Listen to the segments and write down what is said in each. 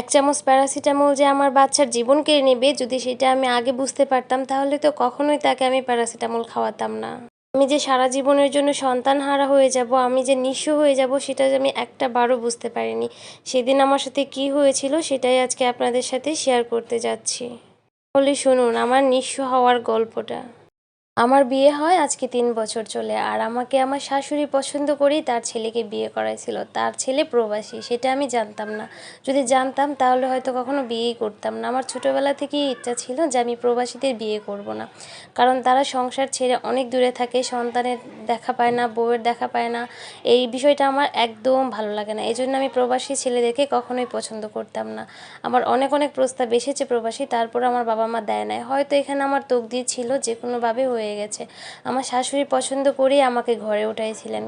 এক চামচ প্যারাসিটামল যে আমার বাচ্চার জীবন কেড়ে নেবে, যদি সেটা আমি আগে বুঝতে পারতাম, তাহলে তো কখনোই তাকে আমি প্যারাসিটামল খাওয়াতাম না। আমি যে সারা জীবনের জন্য সন্তান হারা হয়ে যাব, আমি যে নিঃস্ব হয়ে যাব, সেটা আমি একটা বারও বুঝতে পারিনি। সেদিন আমার সাথে কি হয়েছিল, সেটাই আজকে আপনাদের সাথে শেয়ার করতে যাচ্ছি। তাহলে শুনুন, আমার নিঃস্ব হওয়ার গল্পটা। আমার বিয়ে হয় আজকে তিন বছর চলে, আর আমাকে আমার শাশুড়ি পছন্দ করেই তার ছেলেকে বিয়ে করাইছিল। তার ছেলে প্রবাসী, সেটা আমি জানতাম না। যদি জানতাম, তাহলে হয়তো কখনো বিয়েই করতাম না। আমার ছোটোবেলা থেকেই ইচ্ছা ছিল যে আমি প্রবাসীদের বিয়ে করব না। কারণ তারা সংসার ছেড়ে অনেক দূরে থাকে, সন্তানের দেখা পায় না, বউয়ের দেখা পায় না। এই বিষয়টা আমার একদম ভালো লাগে না। এই জন্য আমি প্রবাসী ছেলেদেরকে কখনোই পছন্দ করতাম না। আমার অনেক অনেক প্রস্তাব এসেছে প্রবাসী, তারপর আমার বাবা মা দেয় নাই। হয়তো এখানে আমার তকদির ছিল যে কোনোভাবে হয়ে গেছে। আমার শাশুড়ি পছন্দ করেই আমাকে ঘরে উঠাইছিলেন।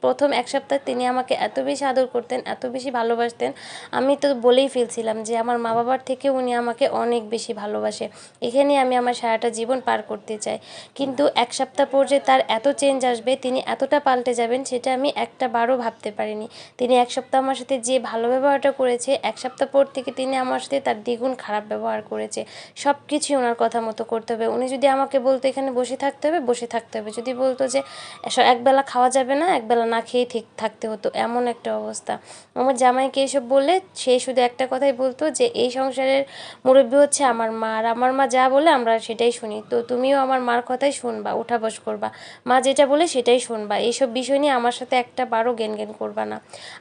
প্রথম এক সপ্তাহ তিনি আমাকে এত বেশি আদর করতেন, এত বেশি ভালোবাসতেন। আমি তো বলেই ফেলছিলাম যে আমার মা বাবার থেকে উনি আমাকে অনেক বেশি ভালোবাসে। এখানে আমি আমার সারাটা জীবন পার করতে চাই। কিন্তু এক সপ্তাহ পর যে তার এত চেঞ্জ আসবে, তিনি এতটা পাল্টে যাবেন, সেটা আমি একটা বারও ভাবতে পারিনি। তিনি এক সপ্তাহ আমার সাথে যে ভালো ব্যবহারটা করেছে, এক সপ্তাহ পর থেকে তিনি আমার সাথে তার দ্বিগুণ খারাপ ব্যবহার করেছে। সব কিছুই ওনার কথা মতো করতে হবে। উনি যদি আমাকে বলতো এখানে বসে থাকতে হবে, বসে থাকতে হবে। যদি বলতো যে একবেলা খাওয়া যাবে না, একবেলা না খেয়ে ঠিক, থাকতে হতো, এমন একটা অবস্থা। আমার জামাইকে এসব বললে সে শুধু একটা কথাই বলতো যে, এই সংসারের মুরব্বী হচ্ছে আমার মা, আর আমার মা যা বলে আমরা সেটাই শুনি। তো তুমিও আমার মার কথাই শুনবা উঠা বস করবা। মা যেটা বলে সেটাই শুনবা। এইসব বিষয় নিয়ে আমার সাথে একটা বারও জ্ঞান জ্ঞান করবা না।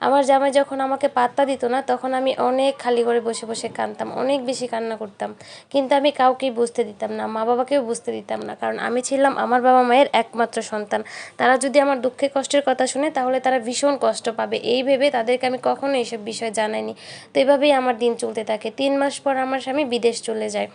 আমার জামাই যখন আমাকে পাত্তা দিত না, তখন আমি অনেক খালি করে বসে বসে কাঁদতাম, অনেক বেশি কান্না করতাম। কিন্তু আমি কাউকেই বুঝতে দিতাম না, মা বাবাকেও বুঝতে দিতাম না, কারণ আমি ছিলাম আমার বাবা মায়ের একমাত্র সন্তান। তারা যদি আমার দুঃখে, কষ্টের কথা শুনে তাহলে তারা ভীষণ কষ্ট পাবে। এই ভেবে তাদেরকে আমি কখনো এসব বিষয় জানাইনি। তো এভাবেই আমার দিন চলতে থাকে। তিন মাস পর আমার স্বামী বিদেশ চলে যায়।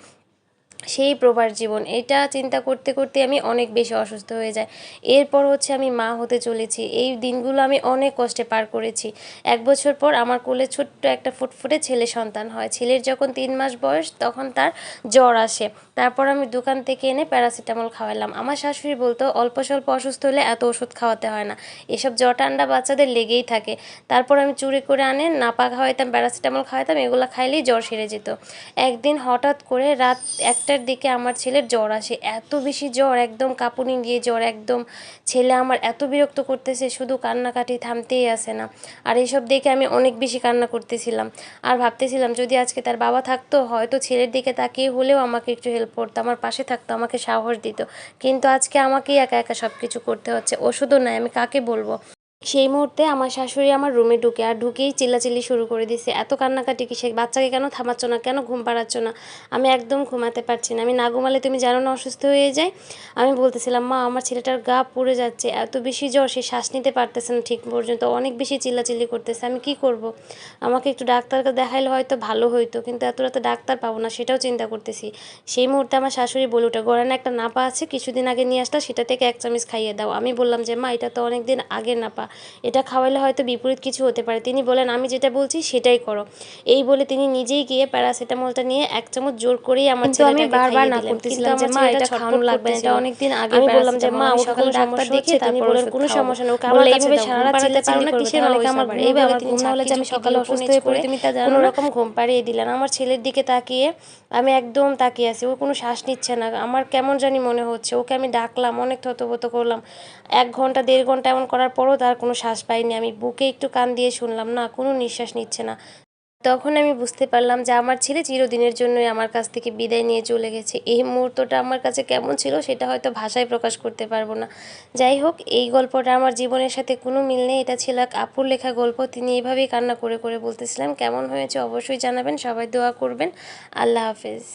সেই প্রবাস জীবন, এটা চিন্তা করতে করতে আমি অনেক বেশি অসুস্থ হয়ে যাই। এরপর হচ্ছে আমি মা হতে চলেছি। এই দিনগুলো আমি অনেক কষ্টে পার করেছি। এক বছর পর আমার কোলে ছোট্ট একটা ফুটফুটে ছেলে সন্তান হয়। ছেলের যখন তিন মাস বয়স, তখন তার জ্বর আসে। তারপর আমি দোকান থেকে এনে প্যারাসিটামল খাওয়ালাম। আমার শাশুড়ি বলতো, অল্প স্বল্প অসুস্থ হলে এত ওষুধ খাওয়াতে হয় না। এসব জ্বর ঠান্ডা বাচ্চাদের লেগেই থাকে। তারপর আমি চুরি করে আনে, নাপা খাওয়াইতাম, প্যারাসিটামল খাওয়াইতাম, এগুলো খাইলেই জ্বর সেরে যেত। একদিন হঠাৎ করে রাত একটার দিকে আমার ছেলের জ্বর আসে। এত বেশি জ্বর, একদম কাঁপুনি দিয়ে জ্বর, একদম ছেলে আমার এত বিরক্ত করতেছে, শুধু কান্নাকাটি থামতেই আসে না। আর এইসব দেখে আমি অনেক বেশি কান্না করতেছিলাম। আর ভাবতেছিলাম, যদি আজকে তার বাবা থাকতো, হয়তো ছেলের দিকে তাকিয়ে হলেও আমাকে একটু হেল্প করতো, আমার পাশে থাকতো, আমাকে সাহস দিত। কিন্তু আজকে আমাকেই একা একা সব কিছু করতে হচ্ছে। ওষুধও নাই, আমি কাকে বলব? সেই মুহূর্তে আমার শাশুড়ি আমার রুমে ঢুকে আর ঢুকেই চিল্লাচিল্লি শুরু করে দিছে। এত কান্নাকাটি কিসে বাচ্চাকে কেন থামাচ্ছ না? কেন ঘুম পাড়াচ্ছ না? আমি একদম ঘুমাতে পারছি না। আমি না ঘুমালে তুমি জানো না অসুস্থ হয়ে যায়? আমি বলতেছিলাম, মা, আমার ছেলেটার গা পুড়ে যাচ্ছে। এত বেশি জ্বর, সে শ্বাস নিতে পারতেছে না ঠিক পর্যন্ত। অনেক বেশি চিল্লাচিল্লি করতেছে। আমি কি করব? আমাকে একটু ডাক্তারকে দেখাইলে হয়তো ভালো হইতো, কিন্তু এত রাতে ডাক্তার পাবো না, সেটাও চিন্তা করতেছি। সেই মুহূর্তে আমার শাশুড়ি বলে ওঠে, গড়ানে একটা নাপা আছে, কিছুদিন আগে নিয়ে আসলা, সেটা থেকে এক চামচ খাইয়ে দাও। আমি বললাম যে, মা, এটা তো অনেক দিন নাপা। এটা খাওয়ালে হয়তো বিপরীত কিছু হতে পারে। তিনি বলেন আমি যেটা বলছি সেটাই করো। এই বলে তিনি নিজেই গিয়ে প্যারাসিটামলটা নিয়ে এক চামচ জোর করেই আমার ছেলেটাকে বারবার না করতেছিলাম যে, মা, এটা খাওয়ানো লাগবে না। এটা অনেকদিন আগে আমি বললাম যে মা সকালে কোনো ডাক্তার দেখিয়ে তিনি বলেন কোনো সমস্যা নেই ওকে আমার এইভাবে সারা রাত পারো না কিসের তাহলে কি অবস্থা আমার? ঘুম এইভাবে না হলে যে আমি সকালে অসুস্থ হয়ে পড়ি, তুমি তা জানো। রকম ঘুম পাড়িয়ে দিলেন আমার ছেলের দিকে তাকিয়ে আমি একদম তাকিয়ে আছি ও কোনো শ্বাস নিচ্ছে না। আমার কেমন জানি মনে হচ্ছে ওকে আমি ডাকলাম অনেক থতবত করলাম। এক ঘণ্টা দেড় ঘণ্টা এমন করার পরও তার কোনো শ্বাস পাইনি। আমি বুকে একটু কান দিয়ে শুনলাম, না, কোনো নিঃশ্বাস নিচ্ছে না। তখন আমি বুঝতে পারলাম যে আমার ছেলে চিরদিনের জন্যই আমার কাছ থেকে বিদায় নিয়ে চলে গেছে। এই মুহূর্তটা আমার কাছে কেমন ছিল সেটা হয়তো ভাষায় প্রকাশ করতে পারব না। যাই হোক, এই গল্পটা আমার জীবনের সাথে কোনো মিল নেই। এটা ছিল এক আপুর লেখা গল্প। তিনি এভাবেই কান্না করে করে বলতেছিলাম কেমন হয়েছে অবশ্যই জানাবেন। সবাই দোয়া করবেন। আল্লাহ হাফেজ।